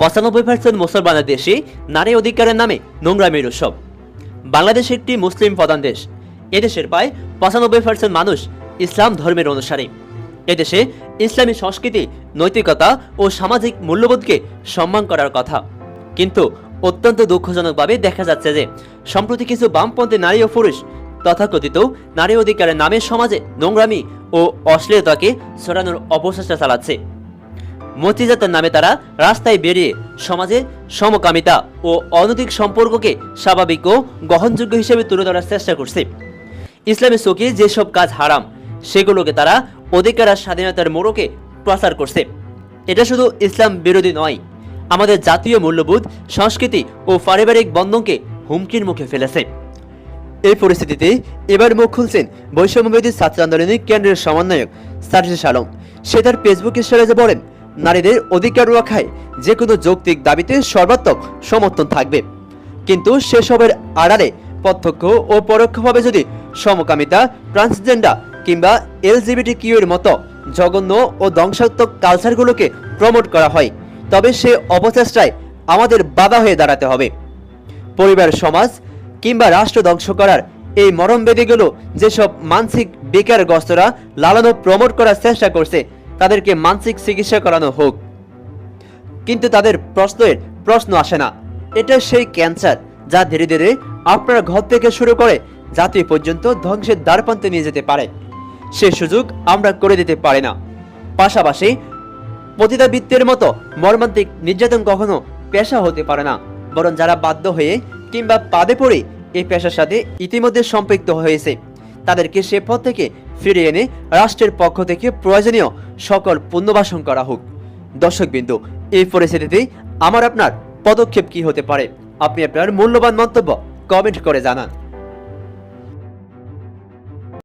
পঁচানব্বই পার্সেন্ট মুসলমানের দেশে নারী অধিকারের নামে নোংরামির উৎসব। বাংলাদেশ একটি মুসলিম প্রধান দেশ। এদেশের প্রায় পঁচানব্বই পার্সেন্ট মানুষ ইসলাম ধর্মের অনুসারী। এদেশে ইসলামী সংস্কৃতি, নৈতিকতা ও সামাজিক মূল্যবোধকে সম্মান করার কথা। কিন্তু অত্যন্ত দুঃখজনকভাবে দেখা যাচ্ছে যে, সম্প্রতি কিছু বামপন্থী নারী ও পুরুষ তথাকথিত নারী অধিকারের নামে সমাজে নোংরামি ও অশ্লীলতাকে ছড়ানোর অপচেষ্টা চালাচ্ছে। মতিজাতের নামে তারা রাস্তায় বেরিয়ে সমাজে সমকামিতা ও অনৈতিক সম্পর্ককে স্বাভাবিক ও গ্রহণযোগ্য হিসেবে তুলে ধরার চেষ্টা করছে। ইসলামী চোখে যেসব কাজ হারাম, সেগুলোকে তারা অধিকার আর স্বাধীনতার মোড়কে প্রচার করছে। এটা শুধু ইসলাম বিরোধী নয়, আমাদের জাতীয় মূল্যবোধ, সংস্কৃতি ও পারিবারিক বন্ধনকে হুমকির মুখে ফেলেছে। এই পরিস্থিতিতে এবার মুখ খুলছেন বৈষম্যবিরোধী ছাত্র আন্দোলনের কেন্দ্রের সমন্বয়ক সার্জিস আলম। সে তার ফেসবুকে সেরেজে বলেন নারীদের অধিকার রক্ষায় যে কোনো যৌক্তিক দাবিতে সর্বাত্মক সমর্থন থাকবে। কিন্তু সেসবের আড়ালে প্রত্যক্ষ ও পরোক্ষভাবে যদি সমকামিতা, ট্রান্সজেন্ডার কিংবা এলজিবিটি এর মতো জঘন্য ও ধ্বংসাত্মক কালচারগুলোকে প্রমোট করা হয়, তবে সে অপচেষ্টায় আমাদের বাধা হয়ে দাঁড়াতে হবে। পরিবার সমাজ কিংবা রাষ্ট্র ধ্বংস করার এই মরম বেদিগুলো যেসব মানসিক বেকারগ্রস্তরা লালানো প্রমোট করার চেষ্টা করছে তাদেরকে মানসিক চিকিৎসা করানো হোক। কিন্তু তাদের প্রশ্নের প্রশ্ন আসে না। এটা সেই ক্যান্সার যা ধীরে ধীরে আপনার ঘর থেকে শুরু করে জাতি পর্যন্ত ধ্বংসের দ্বারপ্রান্তে নিয়ে যেতে পারে। সে সুযোগ আমরা করে দিতে পারি না। পাশাপাশি পতিতাবৃত্তের মতো মর্মান্তিক নির্যাতন কখনো পেশা হতে পারে না, বরং যারা বাধ্য হয়ে কিংবা পাদে পড়ে এই পেশার সাথে ইতিমধ্যে সম্পৃক্ত হয়েছে। তাদেরকে সে পথ থেকে ফিরিয়ে এনে রাষ্ট্রের পক্ষ থেকে প্রয়োজনীয় সকল পুণ্যবাসন করা হোক। দর্শকবিন্দু এই পরিস্থিতিতে আমার আপনার পদক্ষেপ কি হতে পারে? আপনি আপনার মূল্যবান মন্তব্য কমেন্ট করে জানান।